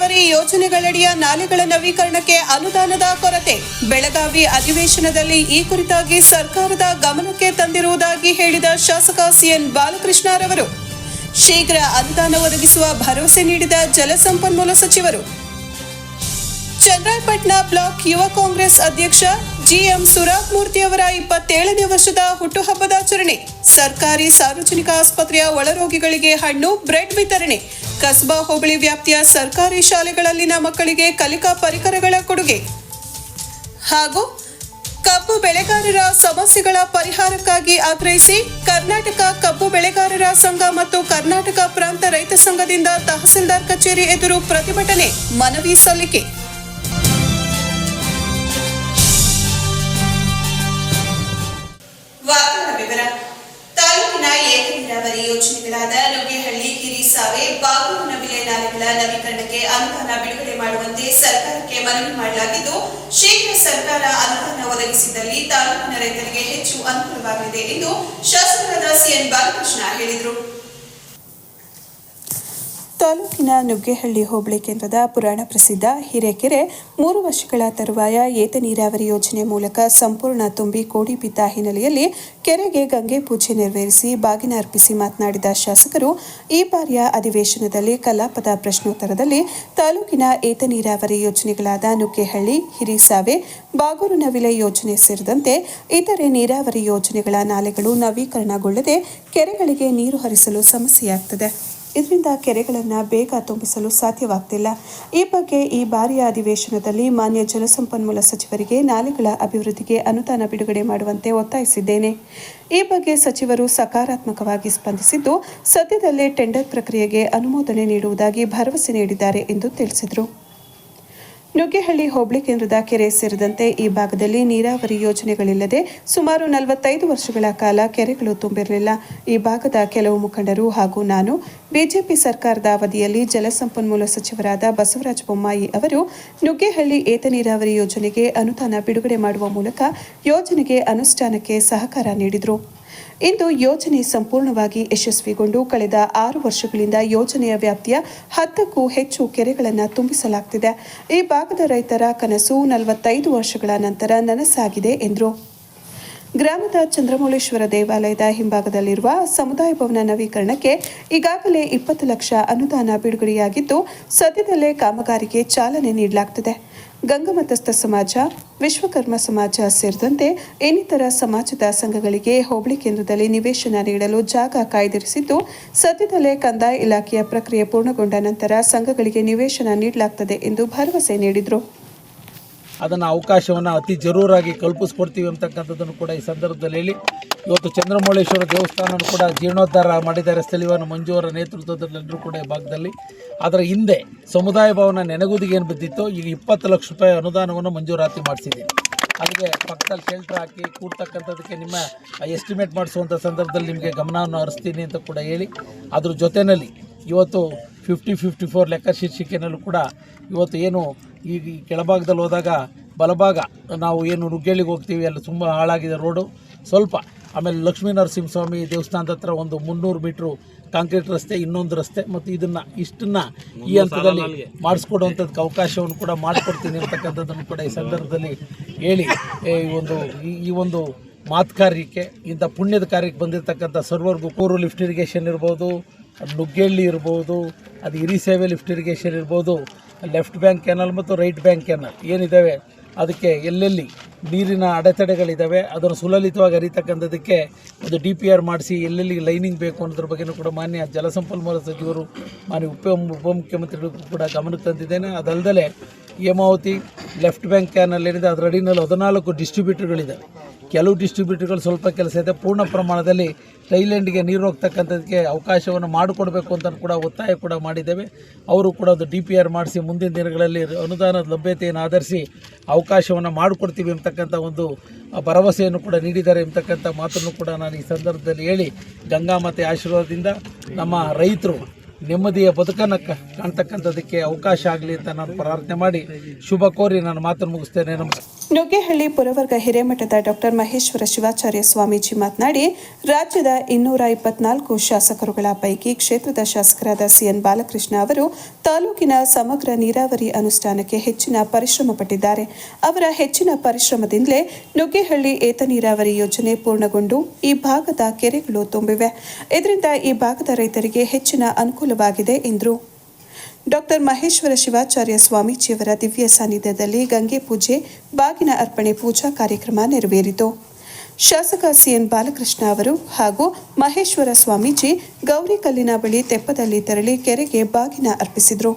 ನೀರಾವರಿ ಯೋಜನೆಗಳಡಿಯ ನಾಲೆಗಳ ನವೀಕರಣಕ್ಕೆ ಅನುದಾನದ ಕೊರತೆ. ಬೆಳಗಾವಿ ಅಧಿವೇಶನದಲ್ಲಿ ಈ ಕುರಿತಾಗಿ ಸರ್ಕಾರದ ಗಮನಕ್ಕೆ ತಂದಿರುವುದಾಗಿ ಹೇಳಿದ ಶಾಸಕ ಸಿಎನ್ ಬಾಲಕೃಷ್ಣರವರು, ಶೀಘ್ರ ಅನುದಾನ ಒದಗಿಸುವ ಭರವಸೆ ನೀಡಿದ ಜಲಸಂಪನ್ಮೂಲ ಸಚಿವರು. ಚನ್ನರಾಯಪಟ್ಟಣ ಬ್ಲಾಕ್ ಯುವ ಕಾಂಗ್ರೆಸ್ ಅಧ್ಯಕ್ಷ ಜಿಎಂ ಸುರಾಗ್ಮೂರ್ತಿ ಅವರ ಇಪ್ಪತ್ತೇಳನೇ ವರ್ಷದ ಹುಟ್ಟುಹಬ್ಬದಾಚರಣೆ ಸರ್ಕಾರಿ ಸಾರ್ವಜನಿಕ ಆಸ್ಪತ್ರೆಯ ಒಳರೋಗಿಗಳಿಗೆ ಹಣ್ಣು, ಬ್ರೆಡ್ ವಿತರಣೆ. ಕಸ್ಬಾ ಹೋಬಳಿ ವ್ಯಾಪ್ತಿಯ ಸರ್ಕಾರಿ ಶಾಲೆಗಳಲ್ಲಿನ ಮಕ್ಕಳಿಗೆ ಕಲಿಕಾ ಪರಿಕರಗಳ ಕೊಡುಗೆ ಹಾಗೂ ಕಬ್ಬು ಬೆಳೆಗಾರರ ಸಮಸ್ಯೆಗಳ ಪರಿಹಾರಕ್ಕಾಗಿ ಆಗ್ರಹಿಸಿ ಕರ್ನಾಟಕ ಕಬ್ಬು ಬೆಳೆಗಾರರ ಸಂಘ ಮತ್ತು ಕರ್ನಾಟಕ ಪ್ರಾಂತ ರೈತ ಸಂಘದಿಂದ ತಹಸೀಲ್ದಾರ್ ಕಚೇರಿ ಎದುರು ಪ್ರತಿಭಟನೆ ಮನವಿ ಸಲ್ಲಿಕೆ. ತಾಲೂಕಿನ ಏಕ ನೀರಾವರಿ ಯೋಜನೆಗಳಾದ ನುಗ್ಗೇಹಳ್ಳಿ ಹಿರಿಸಾವೆ ಬಾಗೂರು ನವಿಲೆ ನಾಲೆಗಳ ನವೀಕರಣಕ್ಕೆ ಅನುದಾನ ಬಿಡುಗಡೆ ಮಾಡುವಂತೆ ಸರ್ಕಾರಕ್ಕೆ ಮನವಿ ಮಾಡಲಾಗಿದ್ದು, ಶೀಘ್ರ ಸರ್ಕಾರ ಅನುದಾನ ಒದಗಿಸಿದಲ್ಲಿ ತಾಲೂಕಿನ ರೈತರಿಗೆ ಹೆಚ್ಚು ಅನುಕೂಲವಾಗಲಿದೆ ಎಂದು ಶಾಸಕರಾದ ಸಿಎನ್ ಬಾಲಕೃಷ್ಣ ಹೇಳಿದರು. ತಾಲೂಕಿನ ನುಗ್ಗೇಹಳ್ಳಿ ಹೋಬಳಿ ಕೇಂದ್ರದ ಪುರಾಣ ಪ್ರಸಿದ್ಧ ಹಿರೇಕೆರೆ ಮೂರು ವರ್ಷಗಳ ತರುವಾಯ ಏತ ನೀರಾವರಿ ಯೋಜನೆ ಮೂಲಕ ಸಂಪೂರ್ಣ ತುಂಬಿ ಕೋಡಿ ಬಿದ್ದ ಹಿನ್ನೆಲೆಯಲ್ಲಿ ಕೆರೆಗೆ ಗಂಗೆ ಪೂಜೆ ನೆರವೇರಿಸಿ ಬಾಗಿನ ಅರ್ಪಿಸಿ ಮಾತನಾಡಿದ ಶಾಸಕರು, ಈ ಬಾರಿಯ ಅಧಿವೇಶನದಲ್ಲಿ ಕಲಾಪದ ಪ್ರಶ್ನೋತ್ತರದಲ್ಲಿ ತಾಲೂಕಿನ ಏತ ನೀರಾವರಿ ಯೋಜನೆಗಳಾದ ನುಗ್ಗೇಹಳ್ಳಿ, ಹಿರಿಸಾವೆ, ಬಾಗೂರು ನವಿಲೆ ಯೋಜನೆ ಸೇರಿದಂತೆ ಇತರೆ ನೀರಾವರಿ ಯೋಜನೆಗಳ ನಾಲೆಗಳು ನವೀಕರಣಗೊಳ್ಳದೆ ಕೆರೆಗಳಿಗೆ ನೀರು ಹರಿಸಲು ಸಮಸ್ಯೆಯಾಗ್ತದೆ. ಇದರಿಂದ ಕೆರೆಗಳನ್ನು ಬೇಗ ತುಂಬಿಸಲು ಸಾಧ್ಯವಾಗ್ತಿಲ್ಲ. ಈ ಬಗ್ಗೆ ಈ ಬಾರಿಯ ಅಧಿವೇಶನದಲ್ಲಿ ಮಾನ್ಯ ಜಲಸಂಪನ್ಮೂಲ ಸಚಿವರಿಗೆ ನಾಲೆಗಳ ಅಭಿವೃದ್ಧಿಗೆ ಅನುದಾನ ಬಿಡುಗಡೆ ಮಾಡುವಂತೆ ಒತ್ತಾಯಿಸಿದ್ದೇನೆ. ಈ ಬಗ್ಗೆ ಸಚಿವರು ಸಕಾರಾತ್ಮಕವಾಗಿ ಸ್ಪಂದಿಸಿದ್ದು, ಸದ್ಯದಲ್ಲೇ ಟೆಂಡರ್ ಪ್ರಕ್ರಿಯೆಗೆ ಅನುಮೋದನೆ ನೀಡುವುದಾಗಿ ಭರವಸೆ ನೀಡಿದ್ದಾರೆ ಎಂದು ತಿಳಿಸಿದರು. ನುಗ್ಗೇಹಳ್ಳಿ ಹೋಬಳಿ ಕೇಂದ್ರದ ಕೆರೆ ಸೇರಿದಂತೆ ಈ ಭಾಗದಲ್ಲಿ ನೀರಾವರಿ ಯೋಜನೆಗಳಿಲ್ಲದೆ ಸುಮಾರು ನಲವತ್ತೈದು ವರ್ಷಗಳ ಕಾಲ ಕೆರೆಗಳು ತುಂಬಿರಲಿಲ್ಲ. ಈ ಭಾಗದ ಕೆಲವು ಮುಖಂಡರು ಹಾಗೂ ನಾನು ಬಿಜೆಪಿ ಸರ್ಕಾರದ ಅವಧಿಯಲ್ಲಿ ಜಲಸಂಪನ್ಮೂಲ ಸಚಿವರಾದ ಬಸವರಾಜ ಬೊಮ್ಮಾಯಿ ಅವರು ನುಗ್ಗೆಹಳ್ಳಿ ಏತ ನೀರಾವರಿ ಯೋಜನೆಗೆ ಅನುದಾನ ಬಿಡುಗಡೆ ಮಾಡುವ ಮೂಲಕ ಯೋಜನೆಗೆ ಅನುಷ್ಠಾನಕ್ಕೆ ಸಹಕಾರ ನೀಡಿದರು. ಇಂದು ಯೋಜನೆ ಸಂಪೂರ್ಣವಾಗಿ ಯಶಸ್ವಿಗೊಂಡು ಕಳೆದ ಆರು ವರ್ಷಗಳಿಂದ ಯೋಜನೆಯ ವ್ಯಾಪ್ತಿಯ ಹತ್ತಕ್ಕೂ ಹೆಚ್ಚು ಕೆರೆಗಳನ್ನು ತುಂಬಿಸಲಾಗ್ತಿದೆ. ಈ ಭಾಗದ ರೈತರ ಕನಸು ನಲವತ್ತೈದು ವರ್ಷಗಳ ನಂತರ ನನಸಾಗಿದೆ ಎಂದರು. ಗ್ರಾಮದ ಚಂದ್ರಮೌಳೇಶ್ವರ ದೇವಾಲಯದ ಹಿಂಭಾಗದಲ್ಲಿರುವ ಸಮುದಾಯ ಭವನ ನವೀಕರಣಕ್ಕೆ ಈಗಾಗಲೇ ಇಪ್ಪತ್ತು ಲಕ್ಷ ಅನುದಾನ ಬಿಡುಗಡೆಯಾಗಿದ್ದು, ಸದ್ಯದಲ್ಲೇ ಕಾಮಗಾರಿಗೆ ಚಾಲನೆ ನೀಡಲಾಗ್ತಿದೆ. ಗಂಗಮತಸ್ಥ ಸಮಾಜ, ವಿಶ್ವಕರ್ಮ ಸಮಾಜ ಸೇರಿದಂತೆ ಇನ್ನಿತರ ಸಮಾಜದ ಸಂಘಗಳಿಗೆ ಹೋಬಳಿ ಕೇಂದ್ರದಲ್ಲಿ ನಿವೇಶನ ನೀಡಲು ಜಾಗ ಕಾಯ್ದಿರಿಸಿದ್ದು, ಸದ್ಯದಲ್ಲೇ ಕಂದಾಯ ಇಲಾಖೆಯ ಪ್ರಕ್ರಿಯೆ ಪೂರ್ಣಗೊಂಡ ನಂತರ ಸಂಘಗಳಿಗೆ ನಿವೇಶನ ನೀಡಲಾಗುತ್ತದೆ ಎಂದು ಭರವಸೆ ನೀಡಿದರು. ಅದನ್ನು ಅವಕಾಶವನ್ನು ಅತಿ ಜರೂರಾಗಿ ಕಲ್ಪಿಸ್ಕೊಡ್ತೀವಿ ಅಂತಕ್ಕಂಥದ್ದನ್ನು ಕೂಡ ಈ ಸಂದರ್ಭದಲ್ಲಿ ಹೇಳಿ. ಇವತ್ತು ಚಂದ್ರಮೌಳೇಶ್ವರ ದೇವಸ್ಥಾನವನ್ನು ಕೂಡ ಜೀರ್ಣೋದ್ಧಾರ ಮಾಡಿದ್ದಾರೆ ಸ್ಥಳೀಯವನ್ನು ಮಂಜು ಅವರ ನೇತೃತ್ವದಲ್ಲೆಲ್ಲರೂ ಕೂಡ ಈ ಭಾಗದಲ್ಲಿ. ಅದರ ಹಿಂದೆ ಸಮುದಾಯ ಭವನ ನೆನಗುದಿಗೆ ಏನು ಬಿದ್ದಿತ್ತು, ಈಗ ಇಪ್ಪತ್ತು ಲಕ್ಷ ರೂಪಾಯಿ ಅನುದಾನವನ್ನು ಮಂಜೂರಾತಿ ಮಾಡಿಸಿದ್ದೀನಿ ಅದಕ್ಕೆ ಪಕ್ಕದಲ್ಲಿ ಶೆಲ್ಟರ್ ಹಾಕಿ ಕೂಡ್ತಕ್ಕಂಥದಕ್ಕೆ ನಿಮ್ಮ ಎಸ್ಟಿಮೇಟ್ ಮಾಡಿಸುವಂಥ ಸಂದರ್ಭದಲ್ಲಿ ನಿಮಗೆ ಗಮನವನ್ನು ಹರಿಸ್ತೀನಿ ಅಂತ ಕೂಡ ಹೇಳಿ. ಅದ್ರ ಜೊತೆಯಲ್ಲಿ ಇವತ್ತು ಫಿಫ್ಟಿ ಫಿಫ್ಟಿ ಫೋರ್ ಲೆಕ್ಕ ಶೀರ್ಷಿಕೆಯಲ್ಲೂ ಕೂಡ ಇವತ್ತು ಏನು ಈಗ ಈ ಕೆಳಭಾಗದಲ್ಲಿ ಹೋದಾಗ ಬಲಭಾಗ ನಾವು ಏನು ನುಗ್ಗೇಳಿಗೆ ಹೋಗ್ತೀವಿ ಅಲ್ಲಿ ತುಂಬ ಹಾಳಾಗಿದೆ ರೋಡು. ಸ್ವಲ್ಪ ಆಮೇಲೆ ಲಕ್ಷ್ಮೀ ನರಸಿಂಹಸ್ವಾಮಿ ದೇವಸ್ಥಾನದ ಹತ್ರ ಒಂದು ಮುನ್ನೂರು ಮೀಟ್ರು ಕಾಂಕ್ರೀಟ್ ರಸ್ತೆ ಇನ್ನೊಂದು ರಸ್ತೆ ಮತ್ತು ಇದನ್ನು ಇಷ್ಟನ್ನು ಈ ಹಂತದಲ್ಲಿ ಮಾಡಿಸ್ಕೊಡುವಂಥದ್ದು ಅವಕಾಶವನ್ನು ಕೂಡ ಮಾಡಿಕೊಡ್ತೀನಿ ಅಂತಕ್ಕಂಥದ್ದನ್ನು ಕೂಡ ಈ ಸಂದರ್ಭದಲ್ಲಿ ಹೇಳಿ. ಈ ಒಂದು ಈ- ಈ ಒಂದು ಮಾತು ಕಾರ್ಯಕ್ಕೆ ಇಂಥ ಪುಣ್ಯದ ಕಾರ್ಯಕ್ಕೆ ಬಂದಿರತಕ್ಕಂಥ ಸರ್ವರ್ಗೂ ಕೂರು ಲಿಫ್ಟ್ ಇರಿಗೇಷನ್ ಇರ್ಬೋದು ನುಗ್ಗೇಳ್ಳಿ ಇರ್ಬೋದು, ಅದು ಹಿರಿಸೇವೆ ಲಿಫ್ಟ್ ಇರಿಗೇಷನ್ ಇರ್ಬೋದು, ಲೆಫ್ಟ್ ಬ್ಯಾಂಕ್ ಕೆನಲ್ ಮತ್ತು ರೈಟ್ ಬ್ಯಾಂಕ್ ಕೆನಲ್ ಏನಿದ್ದಾವೆ ಅದಕ್ಕೆ ಎಲ್ಲೆಲ್ಲಿ ನೀರಿನ ಅಡೆತಡೆಗಳಿದ್ದಾವೆ ಅದನ್ನು ಸುಲಲಿತವಾಗಿ ಅರಿತಕ್ಕಂಥದ್ದಕ್ಕೆ ಒಂದು ಡಿ ಪಿ ಆರ್ ಮಾಡಿಸಿ ಎಲ್ಲೆಲ್ಲಿ ಲೈನಿಂಗ್ ಬೇಕು ಅನ್ನೋದ್ರ ಬಗ್ಗೆನೂ ಕೂಡ ಮಾನ್ಯ ಜಲಸಂಪನ್ಮೂಲ ಸಚಿವರು, ಮಾನ್ಯ ಉಪ ಉಪಮುಖ್ಯಮಂತ್ರಿಗಳಿಗೂ ಕೂಡ ಗಮನಕ್ಕೆ ತಂದಿದ್ದೇನೆ. ಅದಲ್ಲದೆ ಹೇಮಾವತಿ ಲೆಫ್ಟ್ ಬ್ಯಾಂಕ್ ಕ್ಯಾನಲ್ ಏನಿದೆ ಅದರ ಅಡಿನಲ್ಲಿ ಹದಿನಾಲ್ಕು ಡಿಸ್ಟ್ರಿಬ್ಯೂಟರ್ಗಳಿದ್ದಾವೆ ಕೆಲವು ಡಿಸ್ಟ್ರಿಬ್ಯೂಟರ್ಗಳು ಸ್ವಲ್ಪ ಕೆಲಸ ಇದೆ. ಪೂರ್ಣ ಪ್ರಮಾಣದಲ್ಲಿ ಥೈಲ್ಯಾಂಡ್ಗೆ ನೀರು ಹೋಗ್ತಕ್ಕಂಥದಕ್ಕೆ ಅವಕಾಶವನ್ನು ಮಾಡಿಕೊಡ್ಬೇಕು ಅಂತ ಕೂಡ ಒತ್ತಾಯ ಕೂಡ ಮಾಡಿದ್ದೇವೆ. ಅವರು ಕೂಡ ಒಂದು ಡಿ ಪಿ ಆರ್ ಮಾಡಿಸಿ ಮುಂದಿನ ದಿನಗಳಲ್ಲಿ ಅನುದಾನದ ಲಭ್ಯತೆಯನ್ನು ಆಧರಿಸಿ ಅವಕಾಶವನ್ನು ಮಾಡಿಕೊಡ್ತೀವಿ ಅಂತಕ್ಕಂಥ ಒಂದು ಭರವಸೆಯನ್ನು ಕೂಡ ನೀಡಿದ್ದಾರೆ ಎಂಬತಕ್ಕಂಥ ಮಾತನ್ನು ಕೂಡ ನಾನು ಈ ಸಂದರ್ಭದಲ್ಲಿ ಹೇಳಿ ಗಂಗಾ ಮಾತೆ ಆಶೀರ್ವಾದದಿಂದ ನಮ್ಮ ರೈತರು ನೆಮ್ಮದಿಯ ಬದುಕನ್ನು ಕಾಣ್ತಕ್ಕಂಥದಕ್ಕೆ ಅವಕಾಶ ಆಗಲಿ ಅಂತ ನಾನು ಪ್ರಾರ್ಥನೆ ಮಾಡಿ ಶುಭ ಕೋರಿ ನಾನು ಮಾತನ್ನು ಮುಗಿಸ್ತೇನೆ. ನಮಸ್ಕಾರ. ನುಗ್ಗೇಹಳ್ಳಿ ಪುರವರ್ಗ ಹಿರೇಮಠದ ಡಾಕ್ಟರ್ ಮಹೇಶ್ವರ ಶಿವಾಚಾರ್ಯ ಸ್ವಾಮೀಜಿ ಮಾತನಾಡಿ, ರಾಜ್ಯದ ಇನ್ನೂರ ಇಪ್ಪತ್ನಾಲ್ಕು ಶಾಸಕರುಗಳ ಪೈಕಿ ಕ್ಷೇತ್ರದ ಶಾಸಕರಾದ ಸಿಎನ್ ಬಾಲಕೃಷ್ಣ ಅವರು ತಾಲೂಕಿನ ಸಮಗ್ರ ನೀರಾವರಿ ಅನುಷ್ಠಾನಕ್ಕೆ ಹೆಚ್ಚಿನ ಪರಿಶ್ರಮ ಪಟ್ಟಿದ್ದಾರೆ. ಅವರ ಹೆಚ್ಚಿನ ಪರಿಶ್ರಮದಿಂದಲೇ ನುಗ್ಗೇಹಳ್ಳಿ ಏತ ನೀರಾವರಿ ಯೋಜನೆ ಪೂರ್ಣಗೊಂಡು ಈ ಭಾಗದ ಕೆರೆಗಳು ತುಂಬಿವೆ. ಇದರಿಂದ ಈ ಭಾಗದ ರೈತರಿಗೆ ಹೆಚ್ಚಿನ ಅನುಕೂಲವಾಗಿದೆ ಎಂದರು ಡಾಕ್ಟರ್ ಮಹೇಶ್ವರ ಶಿವಾಚಾರ್ಯ ಸ್ವಾಮೀಜಿಯವರ ದಿವ್ಯ ಸಾನ್ನಿಧ್ಯದಲ್ಲಿ ಗಂಗೆ ಪೂಜೆ, ಬಾಗಿನ ಅರ್ಪಣೆ, ಪೂಜಾ ಕಾರ್ಯಕ್ರಮ ನೆರವೇರಿತು. ಶಾಸಕ ಸಿಎನ್ ಬಾಲಕೃಷ್ಣ ಅವರು ಹಾಗೂ ಮಹೇಶ್ವರ ಸ್ವಾಮೀಜಿ ಗೌರಿಕಲ್ಲಿನ ಬಳಿ ತೆಪ್ಪದಲ್ಲಿ ತೆರಳಿ ಕೆರೆಗೆ ಬಾಗಿನ ಅರ್ಪಿಸಿದರು.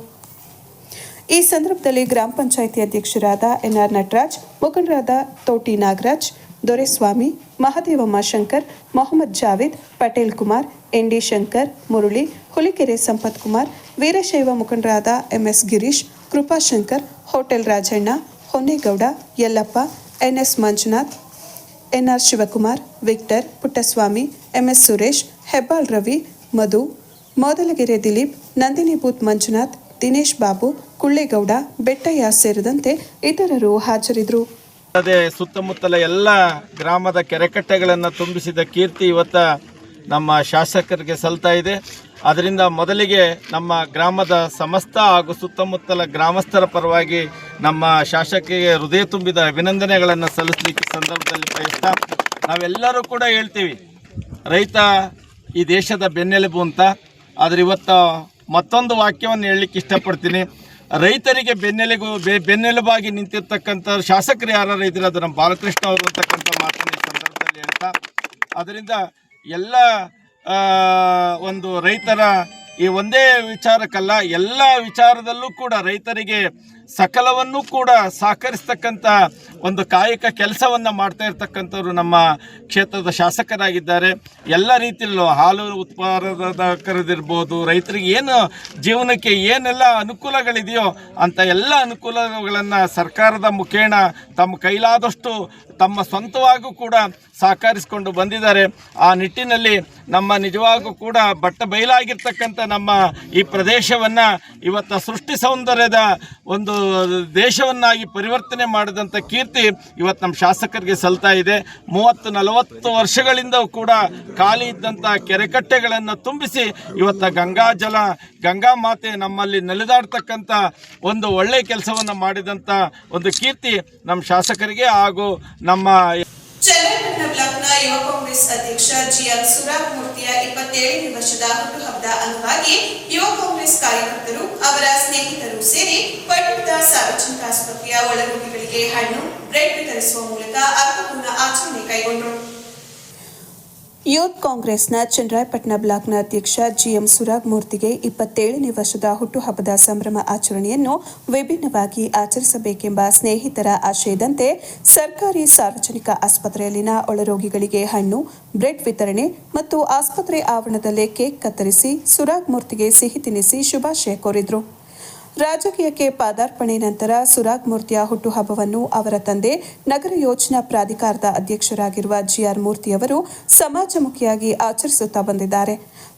ಈ ಸಂದರ್ಭದಲ್ಲಿ ಗ್ರಾಮ ಪಂಚಾಯಿತಿ ಅಧ್ಯಕ್ಷರಾದ ಎನ್ಆರ್ ನಟರಾಜ್, ಮುಖಂಡರಾದ ತೋಟಿ ನಾಗರಾಜ್ ದೊರೆಸ್ವಾಮಿ, ಮಹದೇವಮ್ಮ ಶಂಕರ್, ಮೊಹಮ್ಮದ್ ಜಾವೇದ್, ಪಟೇಲ್ ಕುಮಾರ್, ಎನ್ ಡಿ ಶಂಕರ್, ಮುರುಳಿ, ಹುಲಿಕೆರೆ ಸಂಪತ್ ಕುಮಾರ್, ವೀರಶೈವ ಮುಖಂಡರಾದ MS Girish Krupashankar hotel Rajanna, Honnegowda, Yellappa, NS Manjunath, NR Shivakumar, Victor Puttaswamy, MS Suresh, Hebbal Ravi, Madhu, Modalagere Dilip, Nandini booth Manjunath, Dinesh Babu, Kullegowda, Bettaiah ಸೇರಿದಂತೆ ಇತರರು ಹಾಜರಿದ್ದರು. ಅದೇ ಸುತ್ತಮುತ್ತಲ ಎಲ್ಲ ಗ್ರಾಮದ ಕೆರೆಕಟ್ಟೆಗಳನ್ನು ತುಂಬಿಸಿದ ಕೀರ್ತಿ ಇವತ್ತ ನಮ್ಮ ಶಾಸಕರಿಗೆ ಸಲ್ತಾ ಇದೆ. ಅದರಿಂದ ಮೊದಲಿಗೆ ನಮ್ಮ ಗ್ರಾಮದ ಸಮಸ್ತ ಹಾಗೂ ಸುತ್ತಮುತ್ತಲ ಗ್ರಾಮಸ್ಥರ ಪರವಾಗಿ ನಮ್ಮ ಶಾಸಕರಿಗೆ ಹೃದಯ ತುಂಬಿದ ಅಭಿನಂದನೆಗಳನ್ನು ಸಲ್ಲಿಸಲಿಕ್ಕೆ ಸಂದರ್ಭದಲ್ಲಿ ಬಯಸ್ತಾ ನಾವೆಲ್ಲರೂ ಕೂಡ ಹೇಳ್ತೀವಿ, ರೈತ ಈ ದೇಶದ ಬೆನ್ನೆಲುಬು ಅಂತ. ಆದರೆ ಇವತ್ತು ಮತ್ತೊಂದು ವಾಕ್ಯವನ್ನು ಹೇಳಲಿಕ್ಕೆ ಇಷ್ಟಪಡ್ತೀನಿ. ರೈತರಿಗೆ ಬೆನ್ನೆಲುಬು, ಬೆ ಬೆನ್ನೆಲುಬಾಗಿ ನಿಂತಿರ್ತಕ್ಕಂಥ ಶಾಸಕರು ಯಾರು ಇದ್ರೆ ಅದು ನಮ್ಮ ಬಾಲಕೃಷ್ಣ ಅವರು ಅಂತಕ್ಕಂಥ ಮಾತನ್ನು ಸಂದರ್ಭದಲ್ಲಿ ಅಂತ. ಅದರಿಂದ ಎಲ್ಲ ಒಂದು ರೈತರ ಈ ಒಂದೇ ವಿಚಾರಕ್ಕಲ್ಲ, ಎಲ್ಲ ವಿಚಾರದಲ್ಲೂ ಕೂಡ ರೈತರಿಗೆ ಸಕಲವನ್ನೂ ಕೂಡ ಸಹಕರಿಸ್ತಕ್ಕಂಥ ಒಂದು ಕಾಯಕ ಕೆಲಸವನ್ನು ಮಾಡ್ತಾ ಇರ್ತಕ್ಕಂಥವ್ರು ನಮ್ಮ ಕ್ಷೇತ್ರದ ಶಾಸಕರಾಗಿದ್ದಾರೆ. ಎಲ್ಲ ರೀತಿಯಲ್ಲೂ ಹಾಲು ಉತ್ಪಾದಕರದಿರ್ಬೋದು ರೈತರಿಗೆ ಏನು ಜೀವನಕ್ಕೆ ಏನೆಲ್ಲ ಅನುಕೂಲಗಳಿದೆಯೋ ಅಂಥ ಎಲ್ಲ ಅನುಕೂಲಗಳನ್ನು ಸರ್ಕಾರದ ಮುಖೇಣ ತಮ್ಮ ಕೈಲಾದಷ್ಟು ತಮ್ಮ ಸ್ವಂತವಾಗೂ ಕೂಡ ಸಹಕರಿಸಿಕೊಂಡು ಬಂದಿದ್ದಾರೆ. ಆ ನಿಟ್ಟಿನಲ್ಲಿ ನಮ್ಮ ನಿಜವಾಗೂ ಕೂಡ ಬಟ್ಟ ಬಯಲಾಗಿರ್ತಕ್ಕಂಥ ನಮ್ಮ ಈ ಪ್ರದೇಶವನ್ನು ಇವತ್ತು ಸೃಷ್ಟಿ ಸೌಂದರ್ಯದ ಒಂದು ದೇಶವನ್ನಾಗಿ ಪರಿವರ್ತನೆ ಮಾಡಿದಂಥ ಕೀರ್ತಿ ಇವತ್ತು ನಮ್ಮ ಶಾಸಕರಿಗೆ ಸಲ್ತಾ ಇದೆ. ಮೂವತ್ತು ನಲವತ್ತು ವರ್ಷಗಳಿಂದ ಕೂಡ ಖಾಲಿ ಇದ್ದಂಥ ಕೆರೆಕಟ್ಟೆಗಳನ್ನು ತುಂಬಿಸಿ ಇವತ್ತು ಗಂಗಾ ಜಲ, ಗಂಗಾ ಮಾತೆ ನಮ್ಮಲ್ಲಿ ನೆಲೆದಾಡ್ತಕ್ಕಂಥ ಒಂದು ಒಳ್ಳೆಯ ಕೆಲಸವನ್ನು ಮಾಡಿದಂಥ ಒಂದು ಕೀರ್ತಿ ನಮ್ಮ ಶಾಸಕರಿಗೆ ಹಾಗೂ ನಮ್ಮ ಯುವ ಕಾಂಗ್ರೆಸ್ ಅಧ್ಯಕ್ಷ ಜಿಎಂ ಸುರಾಗ್ ಮೂರ್ತಿಯ ಇಪ್ಪತ್ತೇಳನೇ ವರ್ಷದ ಹುಟ್ಟುಹಬ್ಬದ ಅಂಗವಾಗಿ ಯುವ ಕಾಂಗ್ರೆಸ್ ಕಾರ್ಯಕರ್ತರು, ಅವರ ಸ್ನೇಹಿತರು ಸೇರಿ ಆಸ್ಪತ್ರೆಯ ಒಳರೋಗಿಗಳಿಗೆ ಹಣ್ಣು, ಬ್ರೆಡ್ ವಿತರಿಸುವ ಮೂಲಕ ಅರ್ಥಪೂರ್ಣ ಆಚರಣೆ ಕೈಗೊಂಡರು. ಯೂತ್ ಕಾಂಗ್ರೆಸ್ನ ಚನ್ನರಾಯಪಟ್ಟಣ ಬ್ಲಾಕ್ನ ಅಧ್ಯಕ್ಷ ಜಿಎಂ ಸುರಾಗ್ ಮೂರ್ತಿಗೆ ಇಪ್ಪತ್ತೇಳನೇ ವರ್ಷದ ಹುಟ್ಟುಹಬ್ಬದ ಸಂಭ್ರಮ ಆಚರಣೆಯನ್ನು ವಿಭಿನ್ನವಾಗಿ ಆಚರಿಸಬೇಕೆಂಬ ಸ್ನೇಹಿತರ ಆಶಯದಂತೆ ಸರ್ಕಾರಿ ಸಾರ್ವಜನಿಕ ಆಸ್ಪತ್ರೆಯಲ್ಲಿನ ಒಳರೋಗಿಗಳಿಗೆ ಹಣ್ಣು, ಬ್ರೆಡ್ ವಿತರಣೆ ಮತ್ತು ಆಸ್ಪತ್ರೆ ಆವರಣದಲ್ಲೇ ಕೇಕ್ ಕತ್ತರಿಸಿ ಸುರಾಗ್ ಮೂರ್ತಿಗೆ ಸಿಹಿ ತಿನ್ನಿಸಿ ಶುಭಾಶಯ ಕೋರಿದ್ರು. ರಾಜಕೀಯಕ್ಕೆ ಪಾದಾರ್ಪಣೆ ನಂತರ ಸುರಾಗ್ ಮೂರ್ತಿಯ ಹುಟ್ಟುಹಬ್ಬವನ್ನು ಅವರ ತಂದೆ, ನಗರ ಯೋಜನಾ ಪ್ರಾಧಿಕಾರದ ಅಧ್ಯಕ್ಷರಾಗಿರುವ ಜಿಆರ್ ಮೂರ್ತಿಯವರು ಸಮಾಜಮುಖಿಯಾಗಿ ಆಚರಿಸುತ್ತಾ ಬಂದಿದ್ದಾರೆ.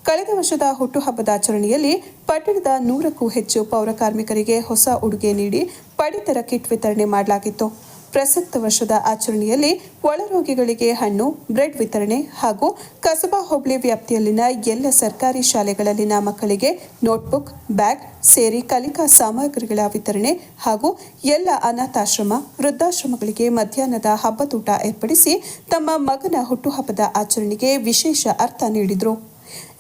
ಕಳೆದ ವರ್ಷದ ಹುಟ್ಟುಹಬ್ಬದ ಆಚರಣೆಯಲ್ಲಿ ಪಟ್ಟಣದ ನೂರಕ್ಕೂ ಹೆಚ್ಚು ಪೌರ ಕಾರ್ಮಿಕರಿಗೆ ಹೊಸ ಉಡುಗೆ ನೀಡಿ ಪಡಿತರ ಕಿಟ್ ವಿತರಣೆ ಮಾಡಲಾಗಿತ್ತು. ಪ್ರಸಕ್ತ ವರ್ಷದ ಆಚರಣೆಯಲ್ಲಿ ಒಳರೋಗಿಗಳಿಗೆ ಹಣ್ಣು, ಬ್ರೆಡ್ ವಿತರಣೆ ಹಾಗೂ ಕಸಬಾ ಹೋಬಳಿ ವ್ಯಾಪ್ತಿಯಲ್ಲಿನ ಎಲ್ಲ ಸರ್ಕಾರಿ ಶಾಲೆಗಳಲ್ಲಿನ ಮಕ್ಕಳಿಗೆ ನೋಟ್ಬುಕ್, ಬ್ಯಾಗ್ ಸೇರಿ ಕಲಿಕಾ ಸಾಮಗ್ರಿಗಳ ವಿತರಣೆ ಹಾಗೂ ಎಲ್ಲ ಅನಾಥಾಶ್ರಮ, ವೃದ್ಧಾಶ್ರಮಗಳಿಗೆ ಮಧ್ಯಾಹ್ನದ ಹಬ್ಬದೂಟ ಏರ್ಪಡಿಸಿ ತಮ್ಮ ಮಗನ ಹುಟ್ಟುಹಬ್ಬದ ಆಚರಣೆಗೆ ವಿಶೇಷ ಅರ್ಥ ನೀಡಿದರು.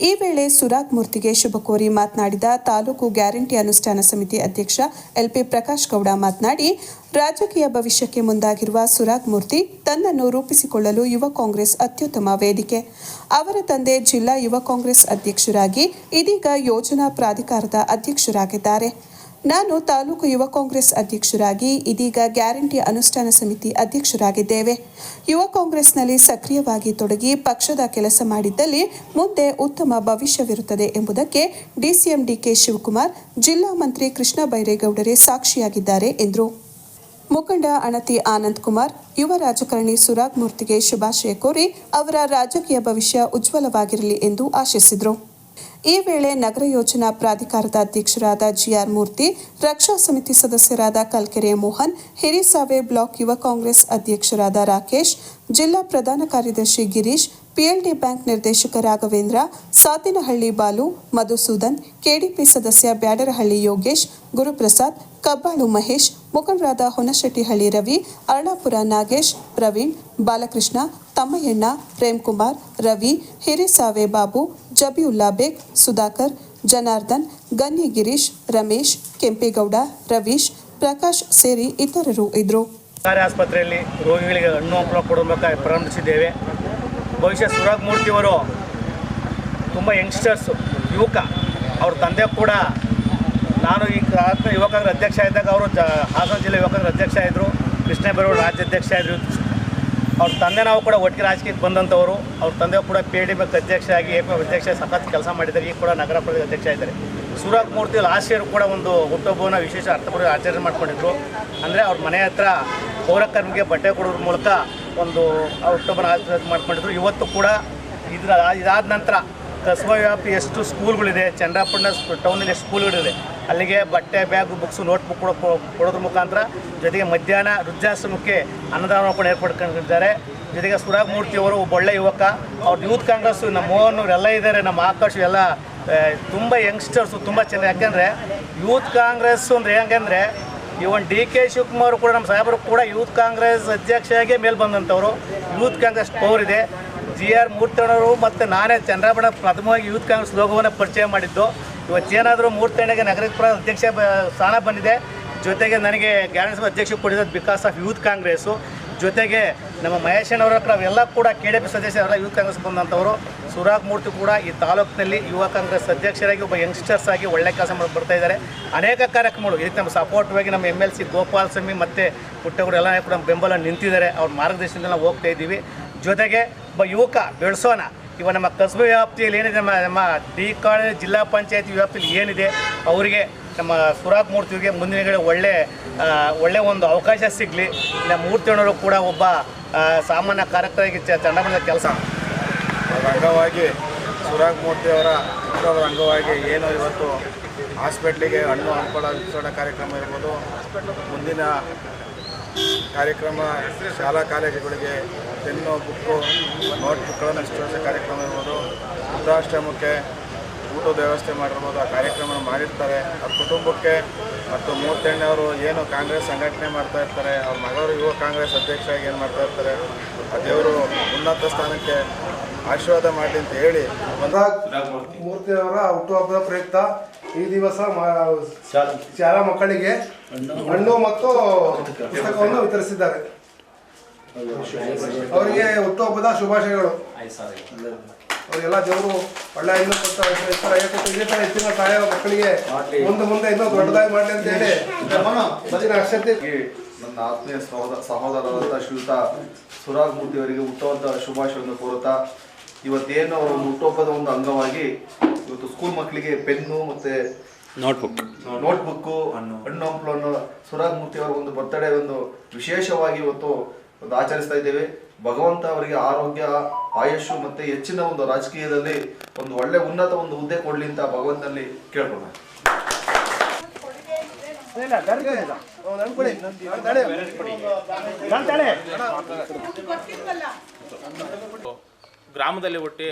ಈ ವೇಳೆ ಸುರಾಗ್ ಮೂರ್ತಿಗೆ ಶುಭ ಕೋರಿ ಮಾತನಾಡಿದ ತಾಲೂಕು ಗ್ಯಾರಂಟಿ ಅನುಷ್ಠಾನ ಸಮಿತಿ ಅಧ್ಯಕ್ಷ ಎಲ್ಪಿ ಪ್ರಕಾಶ್ ಗೌಡ ಮಾತನಾಡಿ, ರಾಜಕೀಯ ಭವಿಷ್ಯಕ್ಕೆ ಮುಂದಾಗಿರುವ ಸುರಾಗ್ ಮೂರ್ತಿ ತನ್ನನ್ನು ರೂಪಿಸಿಕೊಳ್ಳಲು ಯುವ ಕಾಂಗ್ರೆಸ್ ಅತ್ಯುತ್ತಮ ವೇದಿಕೆ. ಅವರ ತಂದೆ ಜಿಲ್ಲಾ ಯುವ ಕಾಂಗ್ರೆಸ್ ಅಧ್ಯಕ್ಷರಾಗಿ ಇದೀಗ ಯೋಜನಾ ಪ್ರಾಧಿಕಾರದ ಅಧ್ಯಕ್ಷರಾಗಿದ್ದಾರೆ. ನಾನು ತಾಲೂಕು ಯುವ ಕಾಂಗ್ರೆಸ್ ಅಧ್ಯಕ್ಷರಾಗಿ, ಇದೀಗ ಗ್ಯಾರಂಟಿ ಅನುಷ್ಠಾನ ಸಮಿತಿ ಅಧ್ಯಕ್ಷರಾಗಿದ್ದೇವೆ. ಯುವ ಕಾಂಗ್ರೆಸ್ನಲ್ಲಿ ಸಕ್ರಿಯವಾಗಿ ತೊಡಗಿ ಪಕ್ಷದ ಕೆಲಸ ಮಾಡಿದ್ದಲ್ಲಿ ಮುಂದೆ ಉತ್ತಮ ಭವಿಷ್ಯವಿರುತ್ತದೆ ಎಂಬುದಕ್ಕೆ ಡಿಸಿಎಂ ಡಿಕೆ ಶಿವಕುಮಾರ್, ಜಿಲ್ಲಾ ಮಂತ್ರಿ ಕೃಷ್ಣ ಬೈರೇಗೌಡರೇ ಸಾಕ್ಷಿಯಾಗಿದ್ದಾರೆ ಎಂದರು. ಮುಖಂಡ ಅಣತಿ ಆನಂದ್ ಕುಮಾರ್, ಯುವ ರಾಜಕಾರಣಿ ಸುರಾಗ್ ಮೂರ್ತಿಗೆ ಶುಭಾಶಯ ಕೋರಿ ಅವರ ರಾಜಕೀಯ ಭವಿಷ್ಯ ಉಜ್ವಲವಾಗಿರಲಿ ಎಂದು ಆಶಿಸಿದರು. ಈ ವೇಳೆ ನಗರ ಯೋಜನಾ ಪ್ರಾಧಿಕಾರದ ಅಧ್ಯಕ್ಷರಾದ ಜಿಆರ್ ಮೂರ್ತಿ, ರಕ್ಷಾ ಸಮಿತಿ ಸದಸ್ಯರಾದ ಕಲ್ಕೆರೆ ಮೋಹನ್ ಹಿರಿಸಾವೆ ಬ್ಲಾಕ್ ಯುವ ಕಾಂಗ್ರೆಸ್ ಅಧ್ಯಕ್ಷರಾದ ರಾಕೇಶ್, ಜಿಲ್ಲಾ ಪ್ರಧಾನ ಕಾರ್ಯದರ್ಶಿ ಗಿರೀಶ್ ಪಿಎಲ್ಡಿ ಬ್ಯಾಂಕ್ ನಿರ್ದೇಶಕ ರಾಘವೇಂದ್ರ, ಸಾತಿನಹಳ್ಳಿ ಬಾಲು, ಮಧುಸೂದನ್ ಕೆಡಿಪಿ ಸದಸ್ಯ ಬ್ಯಾಡರಹಳ್ಳಿ ಯೋಗೇಶ್, ಗುರುಪ್ರಸಾದ್ ಕಬ್ಬಾಳು ಮಹೇಶ್ ಮುಖಂಡರಾದ ಹೊನಶೆಟ್ಟಿಹಳ್ಳಿ ರವಿ, ಅರ್ಣಾಪುರ ನಾಗೇಶ್, ಪ್ರವೀಣ್, ಬಾಲಕೃಷ್ಣ, ತಮ್ಮಯ್ಯಣ್ಣ, ಪ್ರೇಮ್ಕುಮಾರ್, ರವಿ, ಹಿರಿಸಾವೆ ಬಾಬು, ಜಬಿಯುಲ್ಲಾ ಬೇಗ್, ಸುಧಾಕರ್, ಜನಾರ್ದನ್, ಗನ್ನಿ ಗಿರೀಶ್, ರಮೇಶ್, ಕೆಂಪೇಗೌಡ, ರವೀಶ್, ಪ್ರಕಾಶ್ ಸೇರಿ ಇತರರು ಇದ್ದರು ಸರ್ಕಾರಿ ಆಸ್ಪತ್ರೆಯಲ್ಲಿ ರೋಗಿಗಳಿಗೆ ಹಣ್ಣು, ಹಂಪಲು ಕೊಡಬೇಕಾಗಿ ಪ್ರಾರಂಭಿಸಿದ್ದೇವೆ ಬಹುಶಃ ಸುರಾಗ್ ಮೂರ್ತಿಯವರು ತುಂಬ ಯಂಗ್ಸ್ಟರ್ಸು ಯುವಕ, ಅವ್ರ ತಂದೆ ಕೂಡ ನಾನು ಈ ಕಾಲದ ಯುವಕರ ಅಧ್ಯಕ್ಷ ಇದ್ದಾಗ ಅವರು ಜ ಹಾಸನ ಜಿಲ್ಲೆ ಯುವಕರ ಅಧ್ಯಕ್ಷ ಇದ್ದರು ಕೃಷ್ಣ ರಾಜ್ಯ ಅಧ್ಯಕ್ಷ ಇದ್ದರು ಅವ್ರ ತಂದೆ ನಾವು ಕೂಡ ಒಟ್ಟಿಗೆ ರಾಜಕೀಯಕ್ಕೆ ಬಂದಂಥವರು. ಅವ್ರ ತಂದೆ ಕೂಡ ಪಿ ಡಿ ಬಿ ಅಧ್ಯಕ್ಷ ಆಗಿ ಎ ಪಿ ಅಧ್ಯಕ್ಷ ಸಖತ್ ಕೆಲಸ ಮಾಡಿದ್ದಾರೆ. ಈಗ ಕೂಡ ನಗರ ಪ್ರದೇಶ ಅಧ್ಯಕ್ಷ ಇದ್ದಾರೆ. ಸುರಾಗ್ ಮೂರ್ತಿ ಲಾಸ್ಟ್ ಇಯರ್ ಕೂಡ ಒಂದು ಹುಟ್ಟುಹಬ್ಬವನ್ನು ವಿಶೇಷ ಅರ್ಥಪೂರ್ವ ಆಚರಣೆ ಮಾಡಿಕೊಂಡಿದ್ರು. ಅಂದರೆ ಅವ್ರ ಮನೆ ಹತ್ರ ಪೌರಕರ್ಮಿಗೆ ಬಟ್ಟೆ ಕೊಡೋದ್ರ ಮೂಲಕ ಒಂದು ಹುಟ್ಟುಹಬ್ಬನ ಆಚರಣೆ ಮಾಡಿಕೊಂಡಿದ್ರು. ಇವತ್ತು ಕೂಡ ಇದರ ಇದಾದ ನಂತರ ಕಸಬ ವ್ಯಾಪಿ ಎಷ್ಟು ಸ್ಕೂಲ್ಗಳಿದೆ ಚಂದ್ರಾಪುರ ಟೌನಲ್ಲಿ ಎಷ್ಟು ಸ್ಕೂಲ್ಗಳಿದೆ ಅಲ್ಲಿಗೆ ಬಟ್ಟೆ, ಬ್ಯಾಗ್, ಬುಕ್ಸು ನೋಟ್ ಬುಕ್ ಕೊಡೋ ಕೊಡೋದ್ರ ಮುಖಾಂತರ ಜೊತೆಗೆ ಮಧ್ಯಾಹ್ನ ವೃದ್ಧಾಶ್ರಮಕ್ಕೆ ಅನ್ನದಾನ ಕೂಡ ಏರ್ಪಡ್ಕೊಂಡಿದ್ದಾರೆ. ಜೊತೆಗೆ ಸುರಾಗ್ ಮೂರ್ತಿ ಅವರು ಒಬ್ಬ ಒಳ್ಳೆ ಯುವಕ. ಅವ್ರ ಯೂತ್ ಕಾಂಗ್ರೆಸ್ ನಮ್ಮ ಮೋಹನ್ ಇದ್ದಾರೆ ನಮ್ಮ ಆಕಾಶ ಎಲ್ಲ ತುಂಬ ಯಂಗ್ಸ್ಟರ್ಸು ತುಂಬ ಚೆನ್ನಾಗಿ. ಯಾಕೆಂದರೆ ಯೂತ್ ಕಾಂಗ್ರೆಸ್ ಅಂದರೆ ಹೆಂಗಂದರೆ ಇವನ್ ಡಿ ಕೆ ಶಿವಕುಮಾರ್ ಕೂಡ, ನಮ್ಮ ಸಾಹೇಬರು ಕೂಡ ಯೂತ್ ಕಾಂಗ್ರೆಸ್ ಅಧ್ಯಕ್ಷರಾಗೇ ಮೇಲೆ ಬಂದಂಥವ್ರು. ಯೂತ್ ಕಾಂಗ್ರೆಸ್ ಪವರ್ ಇದೆ. ಜಿ ಆರ್ ಅವರು ಮತ್ತು ನಾನೇ ಚಂದ್ರಬಣ್ಣ ಪ್ರಥಮವಾಗಿ ಯೂತ್ ಕಾಂಗ್ರೆಸ್ ಲೋಗವನ್ನು ಪರಿಚಯ ಮಾಡಿದ್ದು. ಇವತ್ತೇನಾದರೂ ಮೂರ್ತಣ್ಣಗೆ ನಗರ ಅಧ್ಯಕ್ಷ ಸ್ಥಾನ ಬಂದಿದೆ. ಜೊತೆಗೆ ನನಗೆ ಗ್ಯಾರಂಟಿ ಸಭೆ ಅಧ್ಯಕ್ಷ ಕೊಟ್ಟಿರೋದು ಬಿಕಾಸ್ ಆಫ್ ಯೂತ್ ಕಾಂಗ್ರೆಸ್ಸು. ಜೊತೆಗೆ ನಮ್ಮ ಮಹೇಶಣ್ಣವರ ಹತ್ರ ಅವೆಲ್ಲ ಕೂಡ ಕೆ ಡಿ ಪಿ ಸದಸ್ಯರೆಲ್ಲ ಯೂತ್ ಕಾಂಗ್ರೆಸ್ ಬಂದಂಥವರು. ಸುರಾಗ್ ಮೂರ್ತಿ ಕೂಡ ಈ ತಾಲೂಕಿನಲ್ಲಿ ಯುವ ಕಾಂಗ್ರೆಸ್ ಅಧ್ಯಕ್ಷರಾಗಿ ಒಬ್ಬ ಯಂಗ್ಸ್ಟರ್ಸ್ ಆಗಿ ಒಳ್ಳೆ ಕೆಲಸ ಮಾಡಿ, ಬರ್ತಾ ಇದ್ದಾರೆ. ಅನೇಕ ಕಾರ್ಯಕ್ರಮಗಳು, ಇದಕ್ಕೆ ನಮ್ಮ ಸಪೋರ್ಟ್ವಾಗಿ ನಮ್ಮ M L C Gopal Swamy ಮತ್ತು ಪುಟ್ಟಗೌಡ ಎಲ್ಲ ಕೂಡ ಬೆಂಬಲ ನಿಂತಿದ್ದಾರೆ. ಅವ್ರ ಮಾರ್ಗದರ್ಶನದಲ್ಲಿ ನಾವು ಹೋಗ್ತಾ ಇದ್ದೀವಿ. ಜೊತೆಗೆ ಒಬ್ಬ ಯುವಕ ಬೆಳೆಸೋಣ. ಇವ ನಮ್ಮ ಕಸಬೆ ವ್ಯಾಪ್ತಿಯಲ್ಲಿ ಏನಿದೆ, ನಮ್ಮ ನಮ್ಮ ಡಿ ಜಿಲ್ಲಾ ಪಂಚಾಯತಿ ವ್ಯಾಪ್ತಿಯಲ್ಲಿ ಏನಿದೆ, ಅವರಿಗೆ ನಮ್ಮ ಸುರಾಗ್ ಮೂರ್ತಿಗೆ ಮುಂದಿನ ಒಳ್ಳೆ ಒಳ್ಳೆ ಒಂದು ಅವಕಾಶ ಸಿಗಲಿ. ನಮ್ಮ ಮೂರ್ತಿಯವರು ಕೂಡ ಒಬ್ಬ ಸಾಮಾನ್ಯ ಕಾರ್ಯಕ್ರಮ ಚಂಡಮಂಡಲ ಕೆಲಸ. ಅದರ ಅಂಗವಾಗಿ ಸುರಾಗ್ ಮೂರ್ತಿಯವರ ಹುಟ್ಟುಹಬ್ಬದ ಅಂಗವಾಗಿ ಏನು ಇವತ್ತು ಹಾಸ್ಪಿಟ್ಲಿಗೆ ಹಣ್ಣು ವಿತರಣಾ ಕಾರ್ಯಕ್ರಮ ಇರ್ಬೋದು, ಮುಂದಿನ ಕಾರ್ಯಕ್ರಮ ಶಾಲಾ ಕಾಲೇಜುಗಳಿಗೆ ಪೆನ್ನು ಬುಕ್ಕು, ನೋಟ್ ಬುಕ್ಗಳನ್ನು ವಿತರಿಸೋ ಕಾರ್ಯಕ್ರಮ ಇರ್ಬೋದು. ವೃದ್ಧಾಶ್ರಮಕ್ಕೆ ಊಟದ ವ್ಯವಸ್ಥೆ ಮಾಡಿರ್ಬೋದು. ಆ ಕಾರ್ಯಕ್ರಮ ಮಾಡಿರ್ತಾರೆ. ಅವ್ರ ಕುಟುಂಬಕ್ಕೆ ಮತ್ತು ಮೂವತ್ತೆಣ್ಣವರು ಏನು ಕಾಂಗ್ರೆಸ್ ಸಂಘಟನೆ ಮಾಡ್ತಾ ಇರ್ತಾರೆ, ಅವ್ರ ಮಗಳು ಯುವ ಕಾಂಗ್ರೆಸ್ ಅಧ್ಯಕ್ಷರಾಗಿ ಏನು ಮಾಡ್ತಾ ಇರ್ತಾರೆ, ಆ ದೇವರು ಉನ್ನತ ಸ್ಥಾನಕ್ಕೆ ಆಶೀರ್ವಾದ ಮಾಡಲಿ ಅಂತ ಹೇಳಿ. ಒಂದು ಮೂರ್ತಿಯವರ ಹುಟ್ಟುಹಬ್ಬದ ಪ್ರಯುಕ್ತ ಈ ದಿವಸ ಶಾಲಾ ಮಕ್ಕಳಿಗೆ ಹಣ್ಣು ಮತ್ತು ಪುಸ್ತಕವನ್ನು ವಿತರಿಸಿದ್ದಾರೆ. ಅವರಿಗೆ ಹುಟ್ಟುಹಬ್ಬದ ಶುಭಾಶಯಗಳು. ಅವರಿಗೆಲ್ಲ ದೇವರು ಒಳ್ಳೆ ಇನ್ನೂ ಕೊಟ್ಟ ಇದೇ ತರ ಹೆಚ್ಚಿನ ಸಹಾಯ ಮಕ್ಕಳಿಗೆ ಮುಂದೆ ಮುಂದೆ ಇನ್ನೂ ದೊಡ್ಡದಾಗಿ ಮಾಡಲಿ ಅಂತ ಹೇಳಿ ಹೆಚ್ಚಿನ ಅಕ್ಷತೆ ನನ್ನ ಆತ್ಮೀಯ ಸಹೋದರ ಸಹೋದರರಾದ ಶ್ರೀಯುತ ಸುರಾಗ್ ಮೂರ್ತಿ ಅವರಿಗೆ ಹುಟ್ಟುವಂತ ಶುಭಾಶಯವನ್ನು ಕೋರುತ್ತಾ ಇವತ್ತೇನು ಹುಟ್ಟುಹಬ್ಬದ ಒಂದು ಅಂಗವಾಗಿ ಇವತ್ತು ಸ್ಕೂಲ್ ಮಕ್ಕಳಿಗೆ ಪೆನ್ನು ಮತ್ತೆ ನೋಟ್ಬುಕ್ ನೋಟ್ಬುಕ್ಕು ಹಣ್ಣು ಹಂಪಲನ್ನು ಸುರಾಗ್ ಮೂರ್ತಿ ಅವರ ಒಂದು ಬರ್ತಡೇ ಒಂದು ವಿಶೇಷವಾಗಿ ಇವತ್ತು ಒಂದು ಆಚರಿಸ್ತಾ ಇದ್ದೇವೆ. ಭಗವಂತ ಅವರಿಗೆ ಆರೋಗ್ಯ ಆಯುಷು ಮತ್ತೆ ಹೆಚ್ಚಿನ ಒಂದು ರಾಜಕೀಯದಲ್ಲಿ ಒಂದು ಒಳ್ಳೆ ಉನ್ನತ ಒಂದು ಹುದ್ದೆ ಕೊಡ್ಲಿ ಅಂತ ಭಗವಂತನಲ್ಲಿ ಕೇಳ್ಕೊಳ್ಳೋಣ. ಗ್ರಾಮದಲ್ಲಿ ಹುಟ್ಟಿ